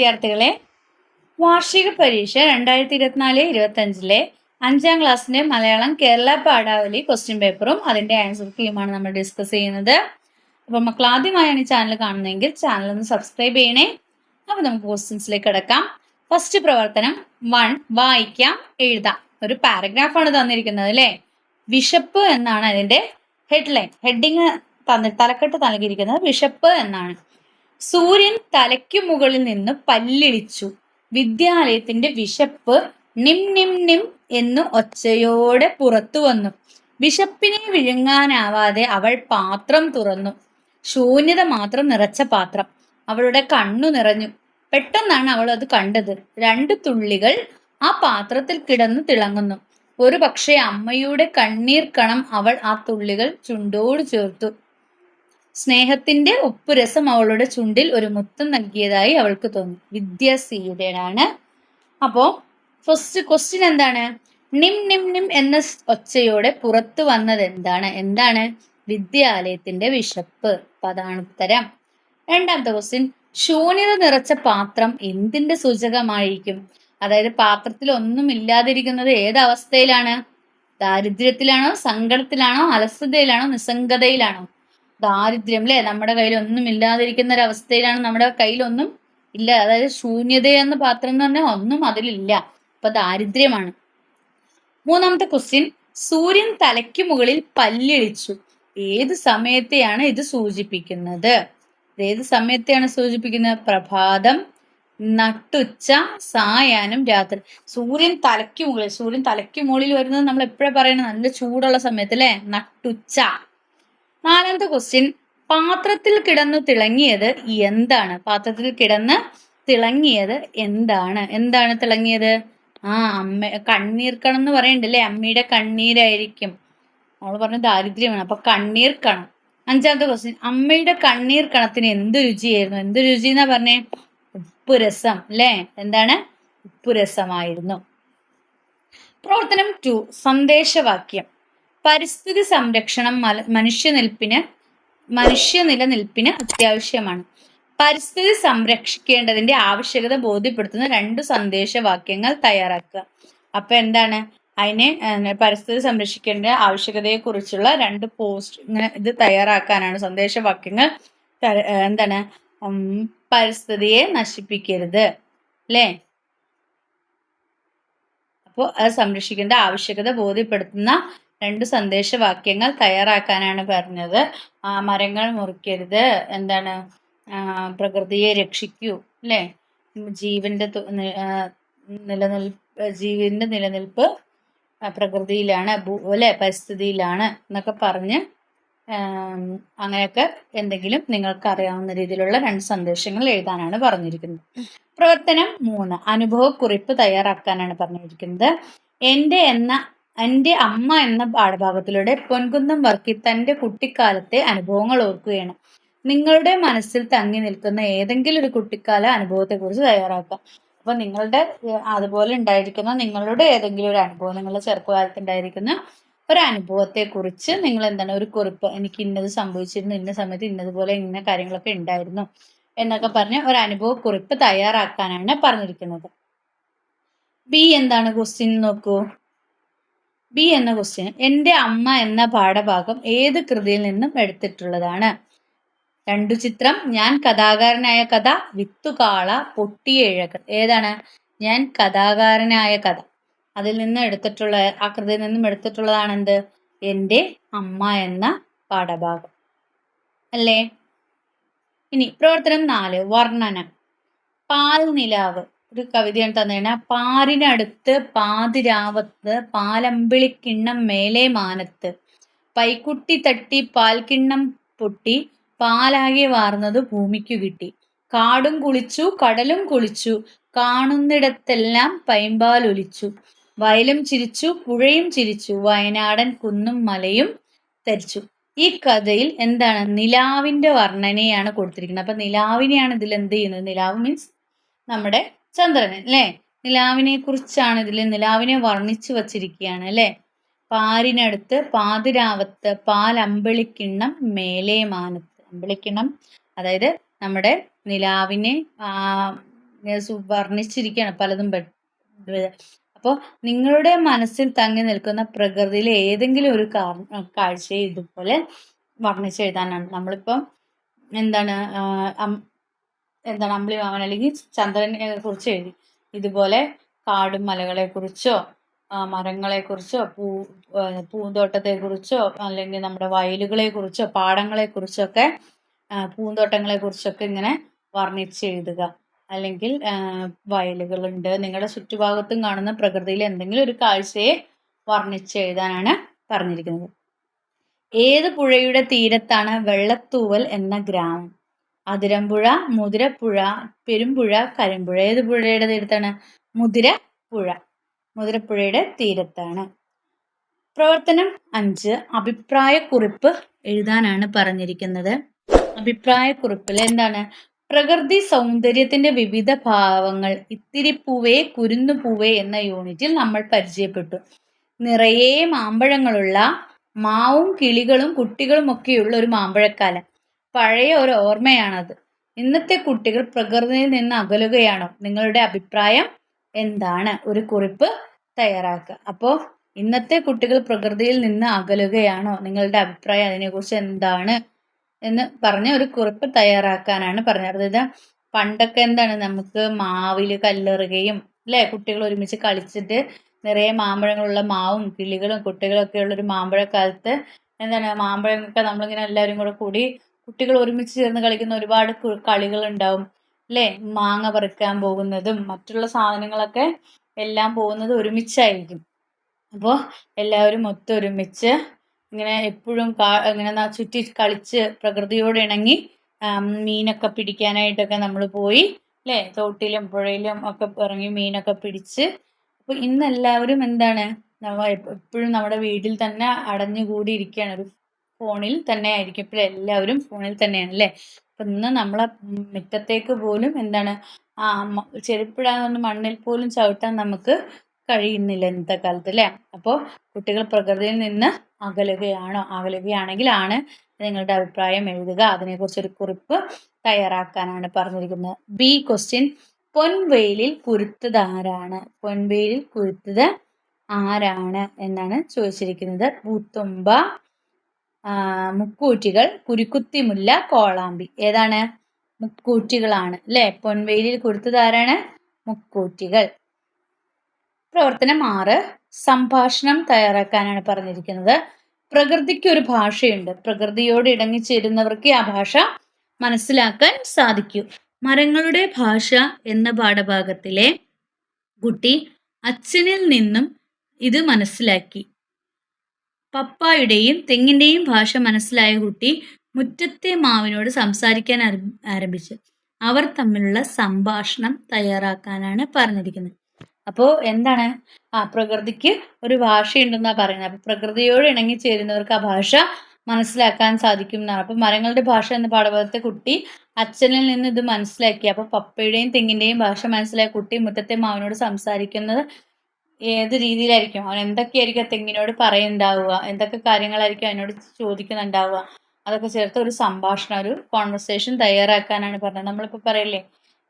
വിദ്യാർത്ഥികളെ വാർഷിക പരീക്ഷ രണ്ടായിരത്തി ഇരുപത്തിനാല് ഇരുപത്തഞ്ചിലെ അഞ്ചാം ക്ലാസ്സിന്റെ മലയാളം കേരള പാഠാവലി ക്വസ്റ്റ്യൻ പേപ്പറും അതിന്റെ ആൻസർ കീയുമാണ് നമ്മൾ ഡിസ്കസ് ചെയ്യുന്നത്. അപ്പോൾ മക്കൾ ആദ്യമായാണ് ഈ ചാനൽ കാണുന്നതെങ്കിൽ ചാനൽ ഒന്ന് സബ്സ്ക്രൈബ് ചെയ്യണേ. അപ്പോൾ നമുക്ക് ക്വസ്റ്റ്യൻസിലേക്ക് കിടക്കാം. ഫസ്റ്റ് പ്രവർത്തനം വൺ വായിക്കാം എഴുതാം. ഒരു പാരഗ്രാഫാണ് തന്നിരിക്കുന്നത് അല്ലേ? വിശപ്പ് എന്നാണ് അതിന്റെ ഹെഡ്ലൈൻ ഹെഡിങ് തന്നി തലക്കെട്ട് നൽകിയിരിക്കുന്നത് വിശപ്പ് എന്നാണ്. സൂര്യൻ തലയ്ക്കു മുകളിൽ നിന്ന് പല്ലിളിച്ചു വിദ്യാലയത്തിന്റെ വിശപ്പ് നിം നിം നിം എന്ന് ഒച്ചയോടെ പുറത്തു വന്നു. വിശപ്പിനെ വിഴുങ്ങാനാവാതെ അവൾ പാത്രം തുറന്നു. ശൂന്യത മാത്രം നിറച്ച പാത്രം. അവളുടെ കണ്ണു നിറഞ്ഞു. പെട്ടെന്നാണ് അവൾ അത് കണ്ടത്. രണ്ട് തുള്ളികൾ ആ പാത്രത്തിൽ കിടന്ന് തിളങ്ങുന്നു. ഒരു പക്ഷേ അമ്മയുടെ കണ്ണീർ കണം അവൾ ആ തുള്ളികൾ ചുണ്ടോട് ചേർത്തു. സ്നേഹത്തിന്റെ ഉപ്പുരസം അവളുടെ ചുണ്ടിൽ ഒരു മുത്തം നൽകിയതായി അവൾക്ക് തോന്നി. വിദ്യ സിയുടേതാണ് അപ്പോ ഫസ്റ്റ് ക്വസ്റ്റ്യൻ എന്താണ്? നിം നിം നിം എന്ന ഒച്ചയോടെ പുറത്തു വന്നത് എന്താണ്? എന്താണ്? വിദ്യാലയത്തിന്റെ വിശപ്പ്. അതാണ് ഉത്തരം. രണ്ടാമത്തെ ക്വസ്റ്റ്യൻ ശൂന്യത നിറച്ച പാത്രം എന്തിന്റെ സൂചകമായിരിക്കും? അതായത് പാത്രത്തിൽ ഒന്നും ഇല്ലാതിരിക്കുന്നത് ഏത് അവസ്ഥയിലാണ്? ദാരിദ്ര്യത്തിലാണോ? സങ്കടത്തിലാണോ? അലസതയിലാണോ? നിസ്സംഗതയിലാണോ? ദാരിദ്ര്യം അല്ലേ നമ്മുടെ കയ്യിൽ ഒന്നും ഇല്ലാതിരിക്കുന്ന ഒരു അവസ്ഥയിലാണ് നമ്മുടെ കയ്യിലൊന്നും ഇല്ല. അതായത് ശൂന്യത എന്ന പാത്രം എന്ന് പറഞ്ഞാൽ ഒന്നും അതിലില്ല. അപ്പൊ ദാരിദ്ര്യമാണ്. മൂന്നാമത്തെ ക്വസ്റ്റ്യൻ സൂര്യൻ തലയ്ക്ക് മുകളിൽ പല്ലിളിച്ചു. ഏത് സമയത്തെയാണ് ഇത് സൂചിപ്പിക്കുന്നത്? ഏത് സമയത്തെയാണ് സൂചിപ്പിക്കുന്നത്? പ്രഭാതം നട്ടുച്ച സായാഹ്നം രാത്രി. സൂര്യൻ തലയ്ക്ക് മുകളിൽ സൂര്യൻ തലയ്ക്ക് മുകളിൽ വരുന്നത് നമ്മൾ എപ്പോഴാണ് പറയുന്നത് നല്ല ചൂടുള്ള സമയത്ത് അല്ലേ നട്ടുച്ച. നാലാമത്തെ ക്വസ്റ്റ്യൻ പാത്രത്തിൽ കിടന്നു തിളങ്ങിയത് എന്താണ്? പാത്രത്തിൽ കിടന്ന് തിളങ്ങിയത് എന്താണ്? എന്താണ് തിളങ്ങിയത്? ആ അമ്മ കണ്ണീർ കണം എന്ന് പറയണ്ടല്ലേ? അമ്മയുടെ കണ്ണീരായിരിക്കും. അവൾ പറഞ്ഞ ദാരിദ്ര്യമാണ്. അപ്പൊ കണ്ണീർ കണം. അഞ്ചാമത്തെ ക്വസ്റ്റ്യൻ അമ്മയുടെ കണ്ണീർ കണത്തിന് എന്ത് രുചിയായിരുന്നു? എന്ത് രുചി എന്നാ പറഞ്ഞേ? ഉപ്പ് രസം അല്ലേ? എന്താണ്? ഉപ്പ് രസമായിരുന്നു. പ്രവർത്തനം ടു സന്ദേശവാക്യം. പരിസ്ഥിതി സംരക്ഷണം മനുഷ്യനിൽപ്പിന് മനുഷ്യ നിലനിൽപ്പിന് അത്യാവശ്യമാണ്. പരിസ്ഥിതി സംരക്ഷിക്കേണ്ടതിന്റെ ആവശ്യകത ബോധ്യപ്പെടുത്തുന്ന രണ്ട് സന്ദേശവാക്യങ്ങൾ തയ്യാറാക്കുക. അപ്പൊ എന്താണ്? അതിനെ പരിസ്ഥിതി സംരക്ഷിക്കേണ്ട ആവശ്യകതയെ കുറിച്ചുള്ള രണ്ട് പോസ്റ്റ് ഇത് തയ്യാറാക്കാനാണ് സന്ദേശവാക്യങ്ങൾ എന്താണ്? പരിസ്ഥിതിയെ നശിപ്പിക്കരുത്. അല്ലേ? അപ്പോൾ അത് സംരക്ഷിക്കേണ്ട ആവശ്യകത ബോധ്യപ്പെടുത്തുന്ന രണ്ട് സന്ദേശവാക്യങ്ങൾ തയ്യാറാക്കാനാണ് പറഞ്ഞത്. ആ, മരങ്ങൾ മുറിക്കരുത്. എന്താണ്? പ്രകൃതിയെ രക്ഷിക്കൂ. അല്ലേ? ജീവന്റെ നിലനിൽപ്പ് ജീവന്റെ നിലനിൽപ്പ് പ്രകൃതിയിലാണ് അല്ലെ പരിസ്ഥിതിയിലാണ് എന്നൊക്കെ പറഞ്ഞ് അങ്ങനെയൊക്കെ എന്തെങ്കിലും നിങ്ങൾക്ക് അറിയാവുന്ന രീതിയിലുള്ള രണ്ട് സന്ദേശങ്ങൾ എഴുതാനാണ് പറഞ്ഞിരിക്കുന്നത്. പ്രവർത്തനം മൂന്ന്. അനുഭവക്കുറിപ്പ് തയ്യാറാക്കാനാണ് പറഞ്ഞിരിക്കുന്നത്. എന്റെ എന്ന എന്റെ അമ്മ എന്ന പാഠഭാഗത്തിലൂടെ പൊൻകുന്നം വർക്കി തന്റെ കുട്ടിക്കാലത്തെ അനുഭവങ്ങൾ ഓർക്കുകയാണ്. നിങ്ങളുടെ മനസ്സിൽ തങ്ങി നിൽക്കുന്ന ഏതെങ്കിലും ഒരു കുട്ടിക്കാല അനുഭവത്തെക്കുറിച്ച് തയ്യാറാക്കാം അപ്പൊ നിങ്ങളുടെ അതുപോലെ ഉണ്ടായിരിക്കുന്ന നിങ്ങളുടെ ഏതെങ്കിലും ഒരു അനുഭവം നിങ്ങളുടെ ചെറുപ്പകാലത്ത് ഉണ്ടായിരിക്കുന്ന ഒരു അനുഭവത്തെ കുറിച്ച് നിങ്ങൾ എന്താണ് ഒരു കുറിപ്പ് എനിക്ക് ഇന്നത് സംഭവിച്ചിരുന്നു ഇന്ന സമയത്ത് ഇന്നതുപോലെ ഇന്ന കാര്യങ്ങളൊക്കെ ഉണ്ടായിരുന്നു എന്നൊക്കെ പറഞ്ഞ് ഒരു അനുഭവ കുറിപ്പ് തയ്യാറാക്കാനാണ് പറഞ്ഞിരിക്കുന്നത്. ബി എന്താണ്? ക്വസ്റ്റ്യൻ നോക്കൂ. ബി എന്ന ക്വസ്റ്റ്യൻ എന്റെ അമ്മ എന്ന പാഠഭാഗം ഏത് കൃതിയിൽ നിന്നും എടുത്തിട്ടുള്ളതാണ്? രണ്ടു ചിത്രം ഞാൻ കഥാകാരനായ കഥ വിത്തുകാള പൊട്ടിയഴകൾ ഏതാണ്? ഞാൻ കഥാകാരനായ കഥ. അതിൽ നിന്ന് എടുത്തിട്ടുള്ള ആ കൃതിയിൽ നിന്നും എടുത്തിട്ടുള്ളതാണ് എന്ത്? എന്റെ അമ്മ എന്ന പാഠഭാഗം. അല്ലേ? ഇനി പ്രവർത്തനം നാല് വർണന. പാൽ നിലാവ് ഒരു കവിതയാണ് തന്നേണ പാരിനടുത്ത് പാതിരാവത്ത് പാലമ്പിളിക്കിണ്ണം മേലെ മാനത്ത്. പൈക്കുട്ടി തട്ടി പാൽക്കിണ്ണം പൊട്ടി പാലാകെ വാർന്നത് ഭൂമിക്കു കിട്ടി. കാടും കുളിച്ചു കടലും കുളിച്ചു കാണുന്നിടത്തെല്ലാം പൈമ്പാൽ ഒലിച്ചു. വയലും ചിരിച്ചു പുഴയും ചിരിച്ചു വയനാടൻ കുന്നും മലയും തരിച്ചു ഈ കഥയിൽ എന്താണ്? നിലാവിന്റെ വർണനയാണ് കൊടുത്തിരിക്കുന്നത്. അപ്പൊ നിലാവിനെയാണ് ഇതിൽ എന്ത് ചെയ്യുന്നത്? നിലാവ് മീൻസ് നമ്മുടെ ചന്ദ്രൻ അല്ലേ? നിലാവിനെ കുറിച്ചാണ് ഇതിൽ നിലാവിനെ വർണിച്ചു വച്ചിരിക്കുകയാണ് അല്ലേ? പാരിനടുത്ത് പാതിരാവത്ത് പാലമ്പളിക്കിണ്ണം മേലെ മാനത്ത് അമ്പളിക്കിണ്ണം അതായത് നമ്മുടെ നിലാവിനെ വർണിച്ചിരിക്കുകയാണ് പലതും അപ്പോൾ നിങ്ങളുടെ മനസ്സിൽ തങ്ങി നിൽക്കുന്ന പ്രകൃതിയിലെ ഏതെങ്കിലും ഒരു കാഴ്ചയെ ഇതുപോലെ വർണിച്ചെഴുതാനാണ് നമ്മളിപ്പം എന്താണ് എന്താണ് അമ്പിളിമാമൻ അല്ലെങ്കിൽ ചന്ദ്രനെ കുറിച്ച് എഴുതി. ഇതുപോലെ കാടും മലകളെ കുറിച്ചോ മരങ്ങളെ കുറിച്ചോ പൂ പൂന്തോട്ടത്തെ കുറിച്ചോ അല്ലെങ്കിൽ നമ്മുടെ വയലുകളെ കുറിച്ചോ പാടങ്ങളെ കുറിച്ചൊക്കെ പൂന്തോട്ടങ്ങളെ കുറിച്ചൊക്കെ ഇങ്ങനെ വർണിച്ച് എഴുതുക. അല്ലെങ്കിൽ വയലുകളുണ്ട്. നിങ്ങളുടെ ചുറ്റുഭാഗത്തും കാണുന്ന പ്രകൃതിയിലെ എന്തെങ്കിലും ഒരു കാഴ്ചയെ വർണിച്ച് എഴുതാനാണ് പറഞ്ഞിരിക്കുന്നത്. ഏത് പുഴയുടെ തീരത്താണ് വെള്ളത്തൂവൽ എന്ന ഗ്രാമം? അതിരമ്പുഴ മുതിരപ്പുഴ പെരുമ്പുഴ കരിമ്പുഴ. ഏത് പുഴയുടെ തീരത്താണ്? മുതിരപ്പുഴ. മുതിരപ്പുഴയുടെ തീരത്താണ്. പ്രവർത്തനം അഞ്ച്. അഭിപ്രായ കുറിപ്പ് എഴുതാനാണ് പറഞ്ഞിരിക്കുന്നത്. അഭിപ്രായ അഭിപ്രായക്കുറിപ്പിൽ എന്താണ്? പ്രകൃതി സൗന്ദര്യത്തിന്റെ വിവിധ ഭാവങ്ങൾ ഇത്തിരി പൂവേ കുരുന്നു പൂവേ എന്ന യൂണിറ്റിൽ നമ്മൾ പരിചയപ്പെട്ടു. നിറയെ മാമ്പഴങ്ങളുള്ള മാവും കിളികളും കുട്ടികളും ഒക്കെയുള്ള ഒരു മാമ്പഴക്കാലം. പഴയ ഒരു ഓർമ്മയാണത്. ഇന്നത്തെ കുട്ടികൾ പ്രകൃതിയിൽ നിന്ന് അകലുകയാണോ? നിങ്ങളുടെ അഭിപ്രായം എന്താണ്? ഒരു കുറിപ്പ് തയ്യാറാക്കുക. അപ്പോൾ ഇന്നത്തെ കുട്ടികൾ പ്രകൃതിയിൽ നിന്ന് അകലുകയാണോ? നിങ്ങളുടെ അഭിപ്രായം അതിനെക്കുറിച്ച് എന്താണ്? എന്ന് പറഞ്ഞ ഒരു കുറിപ്പ് തയ്യാറാക്കാനാണ് പറഞ്ഞത്. അതായത് പണ്ടൊക്കെ എന്താണ്? നമുക്ക് മാവിൽ കല്ലെറുകയും അല്ലേ? കുട്ടികൾ ഒരുമിച്ച് കളിച്ചിട്ട് നിറയെ മാമ്പഴങ്ങളുള്ള മാവും കിളികളും കുട്ടികളൊക്കെ ഉള്ള ഒരു മാമ്പഴക്കാലത്ത് എന്താണ്? മാമ്പഴമൊക്കെ നമ്മളിങ്ങനെ എല്ലാവരും കൂടെ കൂടി കുട്ടികൾ ഒരുമിച്ച് ചേർന്ന് കളിക്കുന്ന ഒരുപാട് കളികൾ ഉണ്ടാവും അല്ലേ മാങ്ങ പറിക്കാൻ പോകുന്നതും മറ്റുള്ള സാധനങ്ങളൊക്കെ എല്ലാം പോകുന്നത് ഒരുമിച്ചായിരിക്കും. അപ്പോൾ എല്ലാവരും ഒത്തൊരുമിച്ച് ഇങ്ങനെ എപ്പോഴും ഇങ്ങനെ ചുറ്റി കളിച്ച് പ്രകൃതിയോട് ഇണങ്ങി മീനൊക്കെ പിടിക്കാനായിട്ടൊക്കെ നമ്മൾ പോയി അല്ലേ തോട്ടിലും പുഴയിലും ഒക്കെ ഇറങ്ങി മീനൊക്കെ പിടിച്ച്. അപ്പോൾ ഇന്ന് എല്ലാവരും എന്താണ്? എപ്പോഴും നമ്മുടെ വീട്ടിൽ തന്നെ അടഞ്ഞുകൂടി ഇരിക്കുകയാണ് ഒരു ഫോണിൽ തന്നെ ആയിരിക്കും ഇപ്പോൾ എല്ലാവരും ഫോണിൽ തന്നെയാണ് അല്ലേ? അപ്പം ഇന്ന് നമ്മളെ മുറ്റത്തേക്ക് പോലും എന്താണ് ആ ചെരുപ്പിടാന്ന് മണ്ണിൽ പോലും ചവിട്ടാൻ നമുക്ക് കഴിയുന്നില്ല ഇന്നത്തെ കാലത്ത് അല്ലേ? അപ്പോൾ കുട്ടികൾ പ്രകൃതിയിൽ നിന്ന് അകലുകയാണോ അകലുകയാണെങ്കിലാണ് നിങ്ങളുടെ അഭിപ്രായം എഴുതുക. അതിനെക്കുറിച്ചൊരു കുറിപ്പ് തയ്യാറാക്കാനാണ് പറഞ്ഞിരിക്കുന്നത്. ബി ക്വസ്റ്റ്യൻ പൊൻവെയിലിൽ കുരുത്തത് ആരാണ്? പൊൻവെയിലിൽ കുരുത്തത് ആരാണ് എന്നാണ് ചോദിച്ചിരിക്കുന്നത്. പൂത്തുമ്പ മുക്കൂറ്റികൾ കുരുക്കുത്തിമുല്ല കോളാമ്പി. ഏതാണ്? മുക്കൂറ്റികളാണ് അല്ലെ? പൊൻവെയിലിൽ കൊടുത്തതാരാണ് മുക്കൂറ്റികൾ. പ്രവർത്തനം ആറ് സംഭാഷണം തയ്യാറാക്കാനാണ് പറഞ്ഞിരിക്കുന്നത്. പ്രകൃതിക്ക് ഒരു ഭാഷയുണ്ട്. പ്രകൃതിയോട് ഇടങ്ങിച്ചേരുന്നവർക്ക് ആ ഭാഷ മനസ്സിലാക്കാൻ സാധിക്കൂ. മരങ്ങളുടെ ഭാഷ എന്ന പാഠഭാഗത്തിലെ കുട്ടി അച്ഛനിൽ നിന്നും ഇത് മനസ്സിലാക്കി. പപ്പായുടെയും തെങ്ങിന്റെയും ഭാഷ മനസ്സിലായ കുട്ടി മുറ്റത്തെ മാവിനോട് സംസാരിക്കാൻ ആരംഭിച്ചു. അവർ തമ്മിലുള്ള സംഭാഷണം തയ്യാറാക്കാനാണ് പറഞ്ഞിരിക്കുന്നത്. അപ്പോൾ എന്താണ്? ആ പ്രകൃതിക്ക് ഒരു ഭാഷയുണ്ടെന്നാണ് പറയുന്നത്. അപ്പോൾ പ്രകൃതിയോട് ഇണങ്ങി ചേരുന്നവർക്ക് ആ ഭാഷ മനസ്സിലാക്കാൻ സാധിക്കും എന്നാണ്. അപ്പോൾ മരങ്ങളുടെ ഭാഷ എന്ന പാഠഭാഗത്തെ കുട്ടി അച്ഛനിൽ നിന്ന് ഇത് മനസ്സിലാക്കി. അപ്പോൾ പപ്പയുടെയും തെങ്ങിന്റെയും ഭാഷ മനസ്സിലായ കുട്ടി മുറ്റത്തെ മാവിനോട് സംസാരിക്കുന്നത് ഏത് രീതിയിലായിരിക്കും? അവൻ എന്തൊക്കെയായിരിക്കും തെങ്ങിനോട് പറയുന്നുണ്ടാവുക എന്തൊക്കെ കാര്യങ്ങളായിരിക്കും അതിനോട് ചോദിക്കുന്നുണ്ടാവുക? അതൊക്കെ ചേർത്ത് ഒരു സംഭാഷണം ഒരു കോൺവെർസേഷൻ തയ്യാറാക്കാനാണ് പറഞ്ഞത്. നമ്മളിപ്പോൾ പറയില്ലേ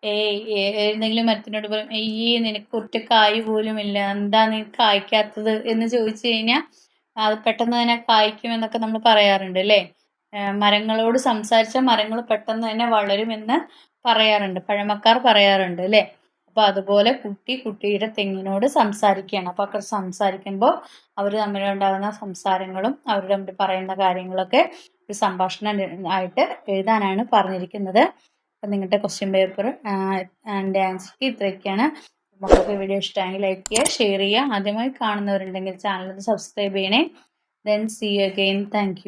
ഏയ് ഏതെങ്കിലും മരത്തിനോട് പറയും ഈ നിനക്ക് ഒറ്റ കായ് പോലും ഇല്ല. എന്താ നീ കായ്ക്കാത്തത്? എന്ന് ചോദിച്ചു കഴിഞ്ഞാൽ അത് പെട്ടെന്ന് തന്നെ കായ്ക്കുമെന്നൊക്കെ നമ്മൾ പറയാറുണ്ട് അല്ലേ? മരങ്ങളോട് സംസാരിച്ചാൽ മരങ്ങൾ പെട്ടെന്ന് തന്നെ വളരുമെന്ന് പറയാറുണ്ട്. പഴമക്കാർ പറയാറുണ്ട് അല്ലേ? അപ്പോൾ അതുപോലെ കുട്ടി കുട്ടിയുടെ തെങ്ങിനോട് സംസാരിക്കുകയാണ്. അപ്പോൾ ഒക്കെ സംസാരിക്കുമ്പോൾ അവർ തമ്മിലുണ്ടാകുന്ന സംസാരങ്ങളും അവർ തമ്മിൽ പറയുന്ന കാര്യങ്ങളൊക്കെ ഒരു സംഭാഷണം ആയിട്ട് എഴുതാനാണ് പറഞ്ഞിരിക്കുന്നത്. അപ്പം നിങ്ങളുടെ ക്വസ്റ്റ്യൻ പേപ്പർ ആൻഡ് ഇത്രയൊക്കെയാണ്. നമുക്ക് വീഡിയോ ഇഷ്ടമായി ലൈക്ക് ചെയ്യുക ഷെയർ ചെയ്യുക. ആദ്യമായി കാണുന്നവരുണ്ടെങ്കിൽ ചാനൽ സബ്സ്ക്രൈബ് ചെയ്യണേ. Then see again thank